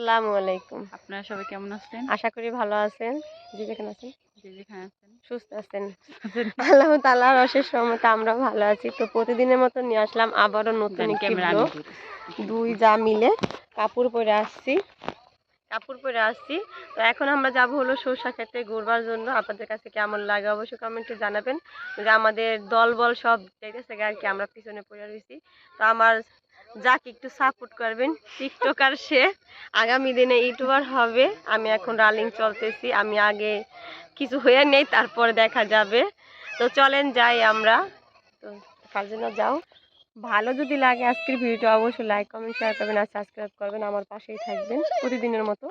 আসসালামু আলাইকুম। আপনারা সবাই কেমন আছেন? আশা করি ভালো আছেন। যে যেখানে আছেন? যে যেখানে আছেন। সুস্থ আছেন। আল্লাহ তালার অশেষ রহমতে আমরা ভালো আছি। তো প্রতিদিনের মতো নিয়ে আসলাম আবারও নতুন ক্যামেরা দুই যা মিলে কাপড় পরে আসছি। কাপড় পরে আসছি। তো এখন আমরা যাব হলো সরষা ঘুরবার জন্য। আপনাদের কাছে কেমন লাগে অবশ্যই কমেন্টে জানাবেন। যে আমাদের দল বল সব দেখতেছে আর কি আমরা পিছনে পড়ে রয়েছি তো আমার যাকে, একটু সাপোর্ট করবেন। টিকটকার সে। আগামী দিনে ইউটিউবার হবে। আমি এখন রানিং চলতেছি। আমি আগে কিছু হয়ে নেই, তারপরে দেখা যাবে। তো চলেন, যাই আমরা। তো জন্য যাও। ভালো যদি লাগে আজকের ভিডিওটা, অবশ্যই লাইক কমেন্ট শেয়ার করবেন আর সাবস্ক্রাইব করবেন। আমার পাশেই থাকবেন প্রতিদিনের মতো।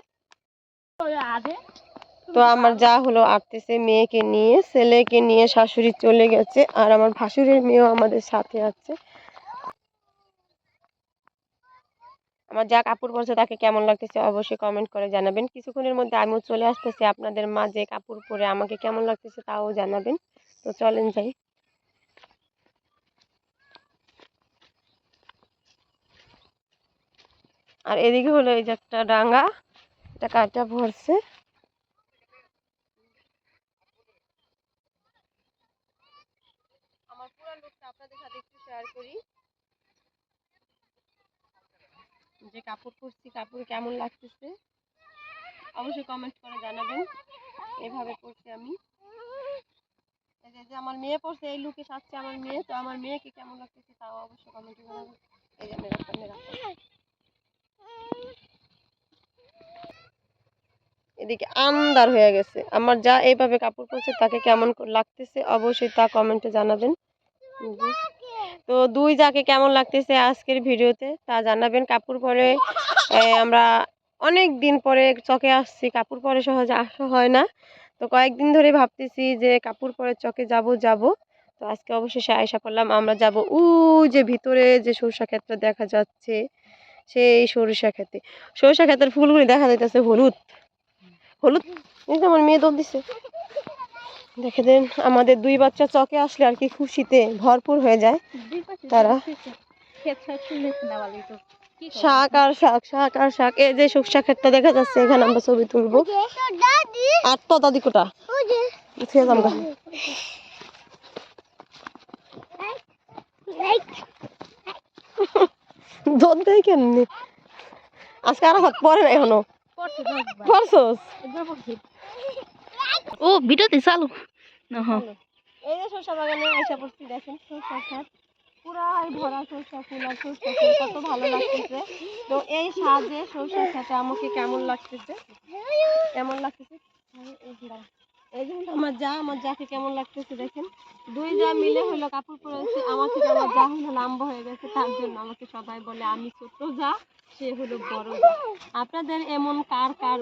তো আমার যা হলো, আটতেছে মেয়েকে নিয়ে, ছেলেকে নিয়ে শাশুড়ি চলে গেছে। আর আমার ভাসুরের মেয়েও আমাদের সাথে আছে। আমার যা কাপড় পরছে তাকে কেমন লাগতেছে, অবশ্যই কমেন্ট করে জানাবেন। কিছুক্ষণের মধ্যে আমিও চলে আসতেছি আপনাদের মাঝে কাপড় পরে আমাকে কেমন লাগতেছে তাও জানাবেন। তো চলেন যাই। আর এদিকে হলো এই যে একটা ডাঙ্গা এটা কাটা ভরছে। আমার পুরো লুকটা আপনাদের সাথে একটু শেয়ার করি। যে কাপড় পরছি, কাপড় কেমন লাগতেছে? অবশ্যই কমেন্ট করে জানাবেন। এভাবে পরছি আমি। যে- আমার মেয়ে পড়ছে এই লুকে সাজছে আমার মেয়ে, তো আমার মেয়েকে কেমন লাগতেছে তাও অবশ্যই কমেন্টে জানাবেন। এই যে, মেয়ের। এদিকে আন্দার হয়ে গেছে। আমার যা এইভাবে কাপড় পরছে, তাকে কেমন লাগতেছে অবশ্যই তা কমেন্টে জানাবেন। তো দুই যাকে কেমন লাগতেছে আজকের ভিডিওতে তা জানাবেন। কাপড় পরে আমরা অনেক দিন পরে চকে আসছি। কাপড় পরে সহজে আসা হয় না। তো কয়েকদিন ধরে ভাবতেছি যে কাপড় পরে চকে যাব যাব। তো আজকে অবশেষে আয়সা করলাম আমরা যাব উ, যে ভিতরে যে সরিষা ক্ষেত্র দেখা যাচ্ছে, সেই সরিষা ক্ষেতে। সরিষা ক্ষেতের ফুলগুলি দেখা যাইতেছে হলুদ। হলুদ যে আমার মেয়ে দোল দিছে। দেখে দেন, আমাদের দুই বাচ্চা চকে আসলে আর কি খুশিতে ভরপুর হয়ে যায়। তারা? শাক আর শাক শাক আর শাক। এই যে ক্ষেতটা দেখা যাচ্ছে এখানে আমরা ছবি তুলবো। আর তো দাদি কোটা? উঠিয়ে যাম গা। দেয় কেমনি? আজকে আর হাত পরে না এখনও? পরছস? ও ভিডিওতে চালু। এই যে সরষা বাগানে আইসা পড়ছি দেখেন ক্ষেত পুরাই ভরা সরষা ফুল আর সরষা ফুল কত ভালো লাগতেছে। তো এই সাজে সরষা খেতে আমাকে কেমন লাগতেছে? কেমন লাগতেছে? আমার যা, আমার কেমন লাগতেছে দেখেন। দুই যা মিলে হলো কাপড় লম্বা হয়ে গেছে, তার জন্য আমাকে সবাই বলে, আমি ছোট যা, সে হলো বড় আপনাদের এমন কার কার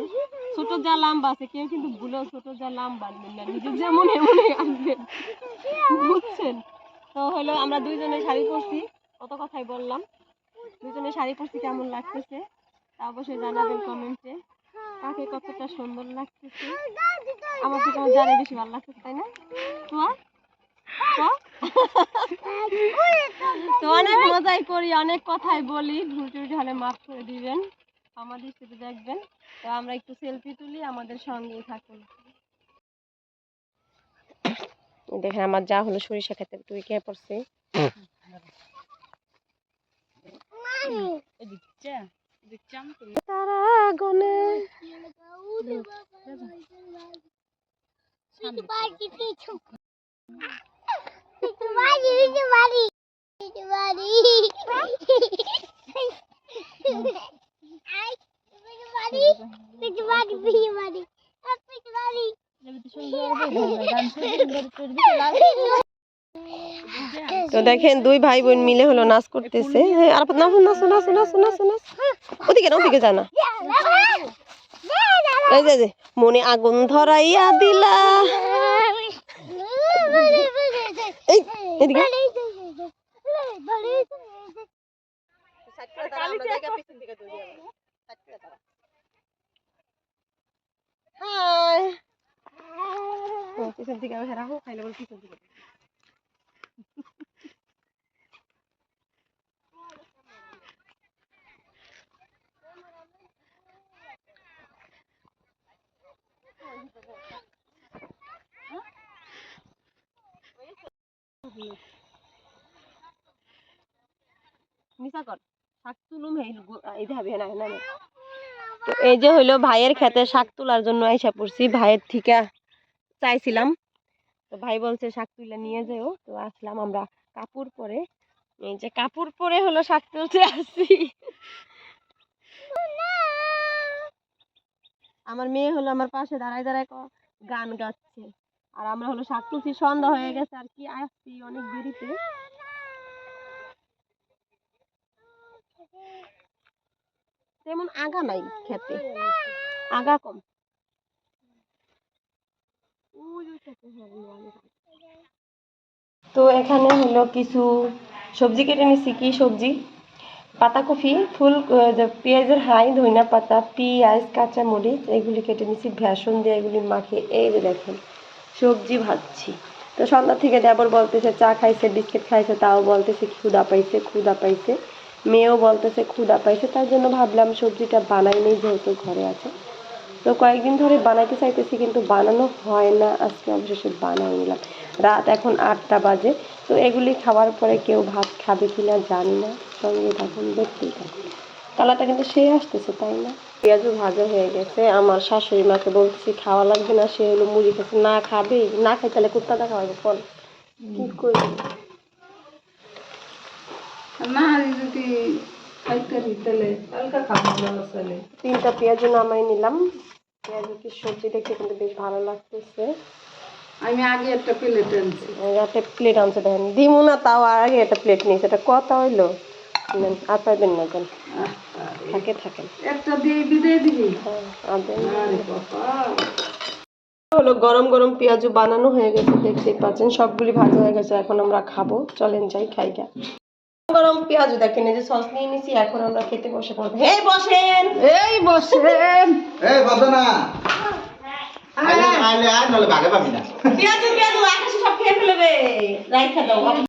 ছোট যা লম্বা আছে? কেউ কিন্তু ভুলেও ছোট যা লম্বা আনবেন না নিজে যেমন এমনই আনবেন। বুঝছেন? তো হলো আমরা দুইজনে শাড়ি পরছি। কত কথাই বললাম। দুজনে শাড়ি পরছি, কেমন লাগতেছে? তা অবশ্যই জানাবেন কমেন্টে। কাকে কতটা সুন্দর লাগতেছে। আমার থেকে আমার জানে বেশি ভালো লাগতেছে, তাই না? তোমার তো? অনেক মজাই করি, অনেক কথাই বলি। ভুল টুটি হলে মাফ করে দিবেন। আমাদের দৃষ্টিতে দেখবেন। তো আমরা একটু সেলফি তুলি, আমাদের সঙ্গেই থাকুন। দেখেন আমার যা হলো সরিষা খেতে তুই কে পড়ছি। তারা গনে তো দেখেন দুই ভাই বোন মিলে হলো নাচ করতেছে। হ্যাঁ, আর নাচো নাচো নাচো নাচো নাচো নাচো ওদিকে না ওদিকে জানা। এই যে যে, মনে আগুন ধরাইয়া দিলা। এই এদিকে। হাই পিছন থেকে আমি রাখো খাইলে বল পিছন থেকে এই যে হইল ভাইয়ের খেতে শাক তোলার জন্য আইসা পড়ছি, ভাইয়ের থেকে চাইছিলাম। তো ভাই বলছে শাক তুলে নিয়ে যেও। তো আসলাম আমরা কাপড় পরে। এই যে কাপড় পরে হলো শাক তুলতে আসছি। আমার মেয়ে হলো আমার পাশে দাঁড়ায় দাঁড়ায় গান গাচ্ছে। আর আমরা হলো শাক তুলছি সন্ধ্যা হয়ে গেছে, আর কি আসছি অনেক দেরিতে। তেমন আগা নাই খেতে। আগা কম। তো এখানে হলো কিছু সবজি কেটে নিছি কি সবজি? পাতাকপি ফুল পেঁয়াজের হাই ধনিয়া পাতা, পেঁয়াজ কাঁচা মরিচ এগুলি কেটে নিছি ভ্যাসন দিয়ে এগুলি মাখিয়ে, এই যে দেখেন, সবজি ভাজছি। তো সন্ধ্যা থেকে দেবর বলতেছে, চা খাইছে, বিস্কিট খাইছে, তাও বলতেছে ক্ষুদা পাইছে ক্ষুদা পাইছে। মেয়েও বলতেছে ক্ষুদা পাইছে। তার জন্য ভাবলাম, সবজিটা বানাই নেই, যেহেতু ঘরে আছে। তো কয়েকদিন ধরে বানাইতে চাইতেছি, কিন্তু বানানো হয় না। আজকে অবশেষে বানাই নিলাম। রাত এখন আটটা বাজে। তো এগুলি খাওয়ার পরে কেউ ভাত খাবে কিনা জানি না সঙ্গে থাকুন দেখতেই থাকুন কালারটা কিন্তু সে আসতেছে তাই না? পেঁয়াজও ভাজা হয়ে গেছে আমার শাশুড়ি মাকে বলতেছি খাওয়া লাগবে না সে হলো মুড়ি খাচ্ছে না খাবে না খাই তাহলে কুত্তাটা খাওয়াবে ফল কি করবি? না যদি না তিনটা পেঁয়াজও নামাই নিলাম। পেঁয়াজ কি সবজি দেখতে কিন্তু বেশ ভালো লাগতেছে। আমি আগে একটা প্লেট আনছি। একটা প্লেট আনছে দেখেন। দিমু না তাও আগে একটা প্লেট নিয়েছে। এটা কত হইল। নেন, আর পাইবেন না থাকে থাকেন একটা দিয়ে বিদায় দিবি? হ্যাঁ, হলো গরম গরম পেঁয়াজু বানানো হয়ে গেছে দেখতেই পাচ্ছেন। সবগুলি ভাজা হয়ে গেছে এখন আমরা খাব। চলেন যাই খাই গা। গরম পেঁয়াজু দেখেন এই যে সস নিয়ে নিছি এখন আমরা খেতে বসে পড়ব। হে বসেন। এই বসেন। এই বসো না। আইলে আয় নলে ভাগে পাবি না। পেঁয়াজ পেঁয়াজ আকাশে সব খেয়ে ফেলবে। রাইখা দাও